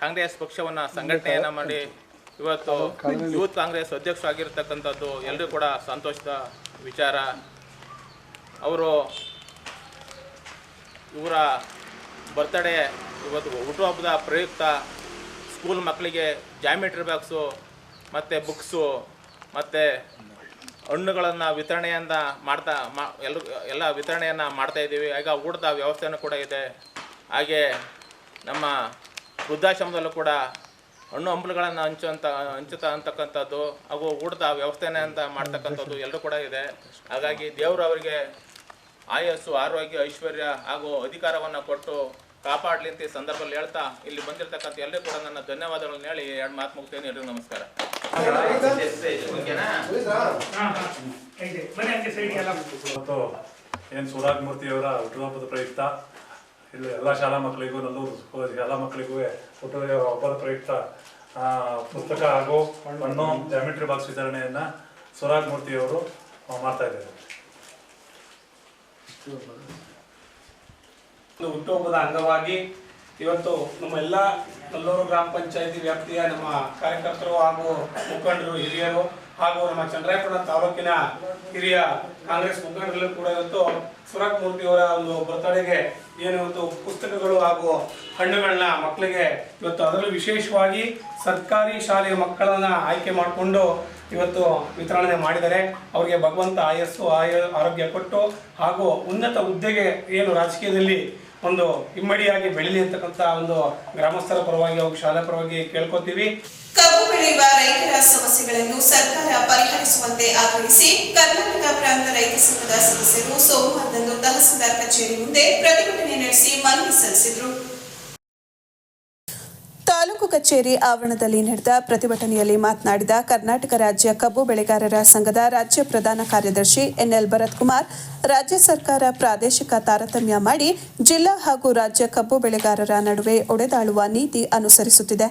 ಕಾಂಗ್ರೆಸ್ ಪಕ್ಷವನ್ನು ಸಂಘಟನೆಯನ್ನು ಮಾಡಿ ಇವತ್ತು ಯೂತ್ ಕಾಂಗ್ರೆಸ್ ಅಧ್ಯಕ್ಷ ಅಧ್ಯಕ್ಷರಾಗಿರ್ತಕ್ಕಂಥದ್ದು ಎಲ್ಲರೂ ಕೂಡ ಸಂತೋಷದ ವಿಚಾರ. ಅವರು ಇವರ ಬರ್ತಡೇ ಇವತ್ತು ಹುಟ್ಟುಹಬ್ಬದ ಪ್ರಯುಕ್ತ ಸ್ಕೂಲ್ ಮಕ್ಕಳಿಗೆ ಜಾಮಿಟ್ರಿ ಬಾಕ್ಸು ಮತ್ತು ಬುಕ್ಸು ಮತ್ತು ಹಣ್ಣುಗಳನ್ನು ವಿತರಣೆಯನ್ನು ಮಾಡ್ತಾ, ಮಾ ಎಲ್ಲ ವಿತರಣೆಯನ್ನು ಮಾಡ್ತಾ ಇದ್ದೀವಿ ಈಗ ಊಟದ ವ್ಯವಸ್ಥೆನೂ ಕೂಡ ಇದೆ. ಹಾಗೆ ನಮ್ಮ ವೃದ್ಧಾಶ್ರಮದಲ್ಲೂ ಕೂಡ ಹಣ್ಣು ಹಂಪಲುಗಳನ್ನು ಹಂಚುವಂಥ ಹಂಚುತ್ತ ಅಂತಕ್ಕಂಥದ್ದು, ಹಾಗೂ ಊಟದ ವ್ಯವಸ್ಥೆನೇ ಅಂತ ಮಾಡ್ತಕ್ಕಂಥದ್ದು ಎಲ್ಲರೂ ಕೂಡ ಇದೆ. ಹಾಗಾಗಿ ದೇವರು ಅವರಿಗೆ ಆಯಸ್ಸು, ಆರೋಗ್ಯ, ಐಶ್ವರ್ಯ ಹಾಗೂ ಅಧಿಕಾರವನ್ನು ಕೊಟ್ಟು ಕಾಪಾಡಲಿ ಅಂತ ಈ ಸಂದರ್ಭದಲ್ಲಿ ಹೇಳ್ತಾ ಇಲ್ಲಿ ಬಂದಿರತಕ್ಕಂಥ ಎಲ್ಲರೂ ಕೂಡ ನನ್ನ ಧನ್ಯವಾದಗಳನ್ನು ಹೇಳಿ ಎರಡು ಮಾತು ಮುಗ್ತೇನೆ ಎಲ್ಲರಿಗೂ ನಮಸ್ಕಾರ. ಮತ್ತು ಏನು ಸುಧಾಕ್ ಮೂರ್ತಿಯವರ ಹುಟ್ಟುಹಬ್ಬದ ಪ್ರಯುಕ್ತ ಇಲ್ಲಿ ಎಲ್ಲ ಶಾಲಾ ಮಕ್ಕಳಿಗೂ ನಲ್ಲೂರು ಶಾಲಾ ಮಕ್ಕಳಿಗೂ ಹುಟ್ಟುಹಬ್ಬದ ಪ್ರಯುಕ್ತ ಆ, ಪುಸ್ತಕ ಹಾಗೂ ಹಣ್ಣು ಜಾಮಿಟ್ರಿ ಬಾಕ್ಸ್ ವಿತರಣೆಯನ್ನ ಮೂರ್ತಿಯವರು ಆ, ಮಾಡ್ತಾ ಇದ್ದಾರೆ. ಹುಟ್ಟುಹಬ್ಬದ ಅಂಗವಾಗಿ ಇವತ್ತು ನಮ್ಮ ಎಲ್ಲ ನಲ್ಲೂರು ಗ್ರಾಮ ಪಂಚಾಯತಿ ವ್ಯಾಪ್ತಿಯ ನಮ್ಮ ಕಾರ್ಯಕರ್ತರು ಹಾಗೂ ಮುಖಂಡರು ಹಿರಿಯರು ಹಾಗೂ ನಮ್ಮ ಚಂದ್ರಾಯಪುರ ತಾಲೂಕಿನ ಹಿರಿಯ ಕಾಂಗ್ರೆಸ್ ಮುಖಂಡರಲ್ಲೂ ಕೂಡ ಇವತ್ತು ಸುರಕ್ ಮೂರ್ತಿ ಅವರ ಒಂದು ಬರ್ತಡೆಗೆ ಏನು ಪುಸ್ತಕಗಳು ಹಾಗೂ ಹಣ್ಣುಗಳನ್ನ ಮಕ್ಕಳಿಗೆ ಇವತ್ತು ಅದರಲ್ಲೂ ವಿಶೇಷವಾಗಿ ಸರ್ಕಾರಿ ಶಾಲೆಯ ಮಕ್ಕಳನ್ನ ಆಯ್ಕೆ ಮಾಡಿಕೊಂಡು ಇವತ್ತು ವಿತರಣೆ ಮಾಡಿದ್ದಾರೆ. ಅವರಿಗೆ ಭಗವಂತ ಆಯಸ್ಸು, ಆಯ, ಆರೋಗ್ಯ ಕೊಟ್ಟು ಹಾಗೂ ಉನ್ನತ ಹುದ್ದೆಗೆ ಏನು ರಾಜಕೀಯದಲ್ಲಿ ಒಂದು ಇಮ್ಮಡಿಯಾಗಿ ಬೆಳೀಲಿ ಅಂತಕ್ಕಂಥ ಒಂದು ಗ್ರಾಮಸ್ಥರ ಪರವಾಗಿ ಹಾಗೂ ಶಾಲಾ ಪರವಾಗಿ ಕೇಳ್ಕೊತೀವಿ. ಕಬ್ಬು ಬೆಳೆಯುವ ರೈತರ ಸಮಸ್ಯೆಗಳನ್ನು ಸರ್ಕಾರ ಪರಿಹರಿಸುವಂತೆ ಆಗ್ರಹಿಸಿ ಕರ್ನಾಟಕ ಪ್ರಾಂತ ರೈತ ಸಂಘದ ಸದಸ್ಯರು ಸೋಮವಾರದಂದು ತಹಸೀಲ್ದಾರ್ ಕಚೇರಿ ಮುಂದೆ ಪ್ರತಿಭಟನೆ ನಡೆಸಿ ಮನವಿ ಸಲ್ಲಿಸಿದರು. ತಾಲೂಕು ಕಚೇರಿ ಆವರಣದಲ್ಲಿ ನಡೆದ ಪ್ರತಿಭಟನೆಯಲ್ಲಿ ಮಾತನಾಡಿದ ಕರ್ನಾಟಕ ರಾಜ್ಯ ಕಬ್ಬು ಬೆಳೆಗಾರರ ಸಂಘದ ರಾಜ್ಯ ಪ್ರಧಾನ ಕಾರ್ಯದರ್ಶಿ ಎನ್ಎಲ್ ಭರತ್ ಕುಮಾರ್ ರಾಜ್ಯ ಸರ್ಕಾರ ಪ್ರಾದೇಶಿಕ ತಾರತಮ್ಯ ಮಾಡಿ ಜಿಲ್ಲಾ ಹಾಗೂ ರಾಜ್ಯ ಕಬ್ಬು ಬೆಳೆಗಾರರ ನಡುವೆ ಒಡೆದಾಳುವ ನೀತಿ ಅನುಸರಿಸುತ್ತಿದೆ.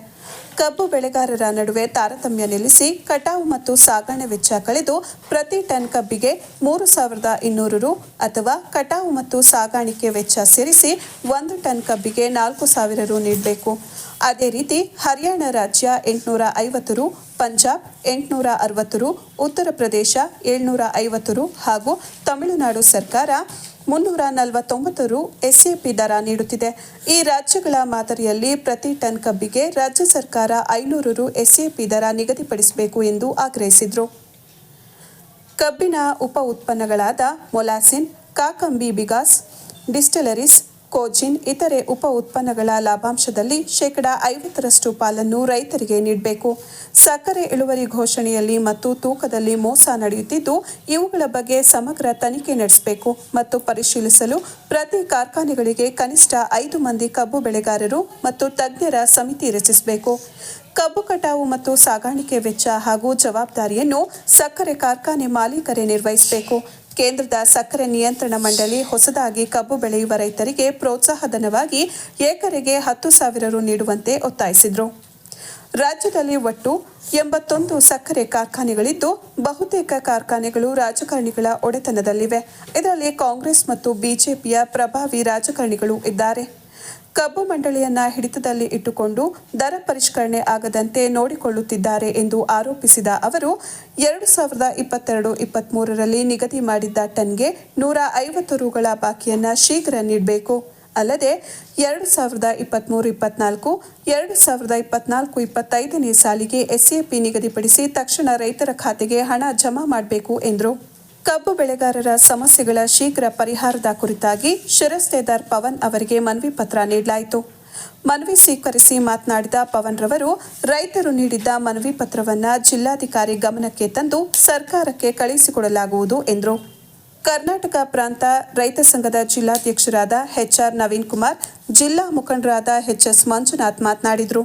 ಕಬ್ಬು ಬೆಳೆಗಾರರ ನಡುವೆ ತಾರತಮ್ಯ ನಿಲ್ಲಿಸಿ ಕಟಾವು ಮತ್ತು ಸಾಗಣೆ ವೆಚ್ಚ ಕಳೆದು ಪ್ರತಿ ಟನ್ ಕಬ್ಬಿಗೆ ಮೂರು ಸಾವಿರದ ಇನ್ನೂರು ರು ಅಥವಾ ಕಟಾವು ಮತ್ತು ಸಾಗಾಣಿಕೆ ವೆಚ್ಚ ಸೇರಿಸಿ ಒಂದು ಟನ್ ಕಬ್ಬಿಗೆ ನಾಲ್ಕು ಸಾವಿರ ರು ನೀಡಬೇಕು. ಅದೇ ರೀತಿ ಹರಿಯಾಣ ರಾಜ್ಯ ಎಂಟುನೂರ ಐವತ್ತು ರು, ಪಂಜಾಬ್ ಎಂಟುನೂರ ಅರವತ್ತು ರು, ಉತ್ತರ ಪ್ರದೇಶ ಏಳ್ನೂರ ಐವತ್ತು ರು ಹಾಗೂ ತಮಿಳುನಾಡು ಸರ್ಕಾರ ಮುನ್ನೂರ ನಲವತ್ತೊಂಬತ್ತು ರು ಎಸ್ಎಪಿ ದರ ನೀಡುತ್ತಿದೆ. ಈ ರಾಜ್ಯಗಳ ಮಾದರಿಯಲ್ಲಿ ಪ್ರತಿ ಟನ್ ಕಬ್ಬಿಗೆ ರಾಜ್ಯ ಸರ್ಕಾರ ಐನೂರು ರು ಎಸ್ಎಪಿ ದರ ನಿಗದಿಪಡಿಸಬೇಕು ಎಂದು ಆಗ್ರಹಿಸಿದರು. ಕಬ್ಬಿನ ಉಪ ಉತ್ಪನ್ನಗಳಾದ ಮೊಲಾಸಿನ್, ಕಾಕಂಬಿ ಬಿಗಾಸ್, ಡಿಸ್ಟಿಲರೀಸ್ ಕೋಜಿನ್ ಇತರೆ ಉಪ ಉತ್ಪನ್ನಗಳ ಲಾಭಾಂಶದಲ್ಲಿ ಶೇಕಡಾ ಐವತ್ತರಷ್ಟು ಪಾಲನ್ನು ರೈತರಿಗೆ ನೀಡಬೇಕು. ಸಕ್ಕರೆ ಇಳುವರಿ ಘೋಷಣೆಯಲ್ಲಿ ಮತ್ತು ತೂಕದಲ್ಲಿ ಮೋಸ ನಡೆಯುತ್ತಿದ್ದು, ಇವುಗಳ ಬಗ್ಗೆ ಸಮಗ್ರ ತನಿಖೆ ನಡೆಸಬೇಕು ಮತ್ತು ಪರಿಶೀಲಿಸಲು ಪ್ರತಿ ಕಾರ್ಖಾನೆಗಳಿಗೆ ಕನಿಷ್ಠ ಐದು ಮಂದಿ ಕಬ್ಬು ಬೆಳೆಗಾರರು ಮತ್ತು ತಜ್ಞರ ಸಮಿತಿ ರಚಿಸಬೇಕು. ಕಬ್ಬು ಕಟಾವು ಮತ್ತು ಸಾಗಾಣಿಕೆ ವೆಚ್ಚ ಹಾಗೂ ಜವಾಬ್ದಾರಿಯನ್ನು ಸಕ್ಕರೆ ಕಾರ್ಖಾನೆ ಮಾಲೀಕರೇ ನಿರ್ವಹಿಸಬೇಕು. ಕೇಂದ್ರದ ಸಕ್ಕರೆ ನಿಯಂತ್ರಣ ಮಂಡಳಿ ಹೊಸದಾಗಿ ಕಬ್ಬು ಬೆಳೆಯುವ ರೈತರಿಗೆ ಪ್ರೋತ್ಸಾಹಧನವಾಗಿ ಎಕರೆಗೆ ಹತ್ತು ಸಾವಿರ ರು ನೀಡುವಂತೆ ಒತ್ತಾಯಿಸಿದರು. ರಾಜ್ಯದಲ್ಲಿ ಒಟ್ಟು ಎಂಬತ್ತೊಂದು ಸಕ್ಕರೆ ಕಾರ್ಖಾನೆಗಳಿದ್ದು, ಬಹುತೇಕ ಕಾರ್ಖಾನೆಗಳು ರಾಜಕಾರಣಿಗಳ ಒಡೆತನದಲ್ಲಿವೆ. ಇದರಲ್ಲಿ ಕಾಂಗ್ರೆಸ್ ಮತ್ತು ಬಿಜೆಪಿಯ ಪ್ರಭಾವಿ ರಾಜಕಾರಣಿಗಳು ಇದ್ದಾರೆ. ಕಬ್ಬು ಮಂಡಳಿಯನ್ನ ಹಿಡಿತದಲ್ಲಿ ಇಟ್ಟುಕೊಂಡು ದರ ಪರಿಷ್ಕರಣೆ ಆಗದಂತೆ ನೋಡಿಕೊಳ್ಳುತ್ತಿದ್ದಾರೆ ಎಂದು ಆರೋಪಿಸಿದ ಅವರು, ಎರಡು ಸಾವಿರದ ಇಪ್ಪತ್ತೆರಡು ಇಪ್ಪತ್ತ್ಮೂರರಲ್ಲಿ ನಿಗದಿ ಮಾಡಿದ್ದ ಟನ್ಗೆ ನೂರ ಐವತ್ತು ರುಗಳ ಬಾಕಿಯನ್ನ ಶೀಘ್ರ ನೀಡಬೇಕು. ಅಲ್ಲದೆ, ಎರಡು ಸಾವಿರದ ಇಪ್ಪತ್ತ್ಮೂರು ಇಪ್ಪತ್ನಾಲ್ಕು, ಎರಡು ಸಾವಿರದ ಇಪ್ಪತ್ನಾಲ್ಕು ಇಪ್ಪತ್ತೈದನೇ ಸಾಲಿಗೆ ಎಸ್ಎಪಿ ನಿಗದಿಪಡಿಸಿ ತಕ್ಷಣ ರೈತರ ಖಾತೆಗೆ ಹಣ ಜಮಾ ಮಾಡಬೇಕು ಎಂದರು. ಕಬ್ಬು ಬೆಳೆಗಾರರ ಸಮಸ್ಯೆಗಳ ಶೀಘ್ರ ಪರಿಹಾರದ ಕುರಿತಾಗಿ ಶಿರಸ್ತೇದಾರ್ ಪವನ್ ಅವರಿಗೆ ಮನವಿ ಪತ್ರ ನೀಡಲಾಯಿತು. ಮನವಿ ಸ್ವೀಕರಿಸಿ ಮಾತನಾಡಿದ ಪವನ್ ರವರು, ರೈತರು ನೀಡಿದ್ದ ಮನವಿ ಪತ್ರವನ್ನ ಜಿಲ್ಲಾಧಿಕಾರಿ ಗಮನಕ್ಕೆ ತಂದು ಸರ್ಕಾರಕ್ಕೆ ಕಳುಹಿಸಿಕೊಡಲಾಗುವುದು ಎಂದರು. ಕರ್ನಾಟಕ ಪ್ರಾಂತ ರೈತ ಸಂಘದ ಜಿಲ್ಲಾಧ್ಯಕ್ಷರಾದ ಎಚ್ಆರ್ ನವೀನ್ ಕುಮಾರ್, ಜಿಲ್ಲಾ ಮುಖಂಡರಾದ ಎಚ್ಎಸ್ ಮಂಜುನಾಥ್ ಮಾತನಾಡಿದರು.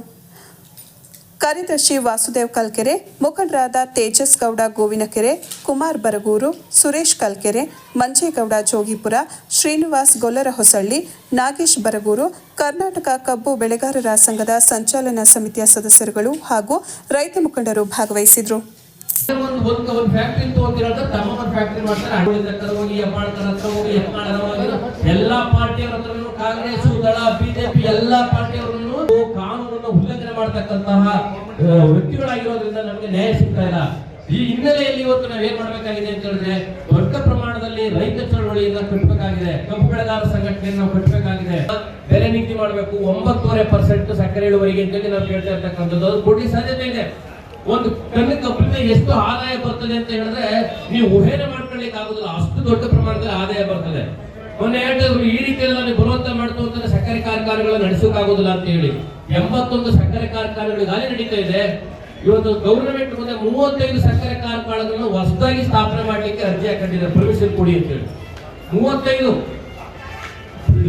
ಕಾರ್ಯದರ್ಶಿ ವಾಸುದೇವ್ ಕಲ್ಕೆರೆ, ಮುಖಂಡರಾದ ತೇಜಸ್ ಗೌಡ ಗೋವಿನಕೆರೆ, ಕುಮಾರ್ ಬರಗೂರು, ಸುರೇಶ್ ಕಲ್ಕೆರೆ, ಮಂಜೇಗೌಡ ಜೋಗಿಪುರ, ಶ್ರೀನಿವಾಸ್ ಗೊಲ್ಲರ ಹೊಸಳ್ಳಿ ನಾಗೇಶ್ ಬರಗೂರು, ಕರ್ನಾಟಕ ಕಬ್ಬು ಬೆಳೆಗಾರರ ಸಂಘದ ಸಂಚಾಲನಾ ಸಮಿತಿಯ ಸದಸ್ಯರುಗಳು ಹಾಗೂ ರೈತ ಮುಖಂಡರು ಭಾಗವಹಿಸಿದರು. ಎಲ್ಲಾ ಪಾರ್ಟಿಯವರ ಕಾಂಗ್ರೆಸ್ ದಳ ಬಿಜೆಪಿ ಎಲ್ಲಾ ಪಾರ್ಟಿಯವರನ್ನು ಕಾನೂನನ್ನು ಮಾಡ್ತಕ್ಕಂತಹ ವ್ಯಕ್ತಿಗಳಾಗಿರೋದ್ರಿಂದ ನಮಗೆ ನ್ಯಾಯ ಸಿಗ್ತಾ ಇಲ್ಲ. ಈ ಹಿನ್ನೆಲೆಯಲ್ಲಿ ಇವತ್ತು ನಾವು ಏನ್ ಮಾಡ್ಬೇಕಾಗಿದೆ ಅಂತ ಹೇಳಿದ್ರೆ, ದೊಡ್ಡ ಪ್ರಮಾಣದಲ್ಲಿ ರೈತ ಚಳವಳಿಯನ್ನ ಕಟ್ಟಬೇಕಾಗಿದೆ ಕಬ್ಬು ಬೆಳೆಗಾರ ಸಂಘಟನೆಯನ್ನು ನಾವು ಕಟ್ಟಬೇಕಾಗಿದೆ ಬೆಲೆ ನೀತಿ ಮಾಡಬೇಕು. ಒಂಬತ್ತುವರೆ ಪರ್ಸೆಂಟ್ ಸಕ್ಕರೆ ಇಳುವರಿಗೆ ಅಂತೇಳಿ ನಾವು ಕೇಳ್ತಾ ಇರ್ತಕ್ಕಂಥದ್ದು. ಅದು ಸಾಧ್ಯತೆ ಇದೆ. ಒಂದು ಕಣ್ಣು ಕಬ್ಬಿನ ಎಷ್ಟು ಆದಾಯ ಬರ್ತದೆ ಅಂತ ಹೇಳಿದ್ರೆ, ನೀವು ಊಹೆನೆ ಮಾಡ್ಕೊಳ್ಳಿಕ್ಕೆ ಆಗುದಿಲ್ಲ ಅಷ್ಟು ದೊಡ್ಡ ಪ್ರಮಾಣದಲ್ಲಿ ಆದಾಯ ಬರ್ತದೆ. ಮೊನ್ನೆ ಹೇಳ್ತಿದ್ರು, ಈ ರೀತಿಯಲ್ಲಿ ನಾನು ಬಲವಂತ ಮಾಡ್ತು ಅಂತಂದ್ರೆ ಸಕ್ಕರೆ ಕಾರ್ಖಾನೆಗಳು ನಡೆಸೋಕ್ಕಾಗೋದಿಲ್ಲ ಅಂತ ಹೇಳಿ. ಎಂಬತ್ತೊಂದು ಸಕ್ಕರೆ ಕಾರ್ಖಾನೆಗಳು ಗಾಲಿ ನಡೀತಾ ಇದೆ. ಇವತ್ತು ಗೌರ್ಮೆಂಟ್ ಮುಂದೆ ಮೂವತ್ತೈದು ಸಕ್ಕರೆ ಕಾರ್ಖಾನೆಗಳನ್ನು ಹೊಸದಾಗಿ ಸ್ಥಾಪನೆ ಮಾಡಲಿಕ್ಕೆ ಅರ್ಜಿ ಹಾಕೊಂಡಿದ್ದಾರೆ. ಪರ್ಮಿಷನ್ ಕೊಡಿ ಅಂತ ಹೇಳಿ. ಮೂವತ್ತೈದು.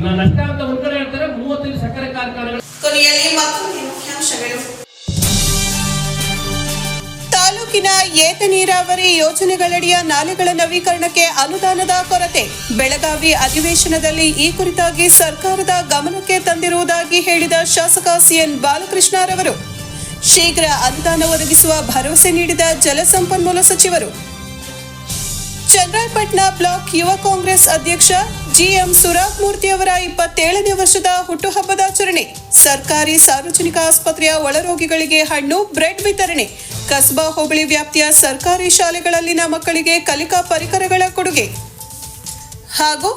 ನಾನು ಅಷ್ಟೇ ಅಂತ ಕಡೆ ಹೇಳ್ತಾರೆ, ಮೂವತ್ತೈದು ಸಕ್ಕರೆ ಕಾರ್ಖಾನೆಗಳು ಕೊನೆಯಲ್ಲಿ ಮತ್ತೊಂದು ಮುಖ್ಯಾಂಶಗಳು. ತಾಲೂಕಿನ ಏತ ನೀರಾವರಿ ಯೋಜನೆಗಳಡಿಯ ನಾಲೆಗಳ ನವೀಕರಣಕ್ಕೆ ಅನುದಾನದ ಕೊರತೆ. ಬೆಳಗಾವಿ ಅಧಿವೇಶನದಲ್ಲಿ ಈ ಕುರಿತಾಗಿ ಸರ್ಕಾರದ ಗಮನಕ್ಕೆ ತಂದಿರುವುದಾಗಿ ಹೇಳಿದ ಶಾಸಕ ಸಿಎನ್ ಬಾಲಕೃಷ್ಣರವರು, ಶೀಘ್ರ ಅನುದಾನ ಒದಗಿಸುವ ಭರವಸೆ ನೀಡಿದ ಜಲಸಂಪನ್ಮೂಲ ಸಚಿವರು. ಚನ್ನರಾಯಪಟ್ಟಣ ಬ್ಲಾಕ್ ಯುವ ಕಾಂಗ್ರೆಸ್ ಅಧ್ಯಕ್ಷ ಜಿಎಂ ಸುರಾಗ್ಮೂರ್ತಿ ಅವರ ಇಪ್ಪತ್ತೇಳನೇ ವರ್ಷದ ಹುಟ್ಟುಹಬ್ಬದ ಆಚರಣೆ. ಸರ್ಕಾರಿ ಸಾರ್ವಜನಿಕ ಆಸ್ಪತ್ರೆಯ ಒಳರೋಗಿಗಳಿಗೆ ಹಣ್ಣು, ಬ್ರೆಡ್ ವಿತರಣೆ. ಕಸ್ಬಾ ಹೋಬಳಿ ವ್ಯಾಪ್ತಿಯ ಸರ್ಕಾರಿ ಶಾಲೆಗಳಲ್ಲಿನ ಮಕ್ಕಳಿಗೆ ಕಲಿಕಾ ಪರಿಕರಗಳ ಕೊಡುಗೆ. ಹಾಗೂ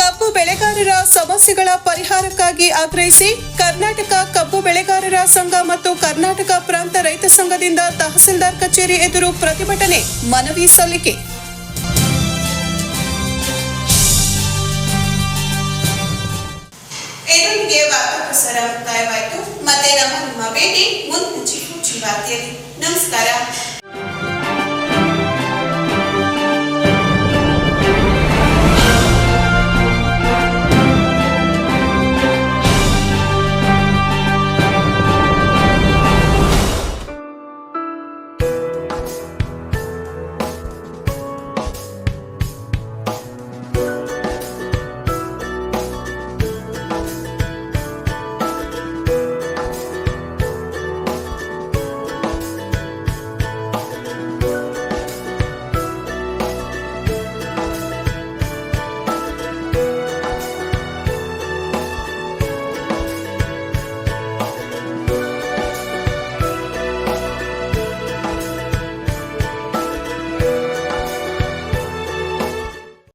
ಕಬ್ಬು ಬೆಳೆಗಾರರ ಸಮಸ್ಯೆಗಳ ಪರಿಹಾರಕ್ಕಾಗಿ ಆಗ್ರಹಿಸಿ ಕರ್ನಾಟಕ ಕಬ್ಬು ಬೆಳೆಗಾರರ ಸಂಘ ಮತ್ತು ಕರ್ನಾಟಕ ಪ್ರಾಂತ ರೈತ ಸಂಘದಿಂದ ತಹಸೀಲ್ದಾರ್ ಕಚೇರಿ ಎದುರು ಪ್ರತಿಭಟನೆ, ಮನವಿ ಸಲ್ಲಿಕೆ. ಇದರೊಂದಿಗೆ ವಾರ್ತಾ ಪ್ರಸಾರ ಮುಕ್ತಾಯವಾಯಿತು ಮತ್ತೆ ನಮ್ಮ ನಿಮ್ಮ ಭೇಟಿ ಮುಂದಿನ ಚಿಕ್ಕ ವಾರ್ತೆಯಲ್ಲಿ. ನಮಸ್ಕಾರ.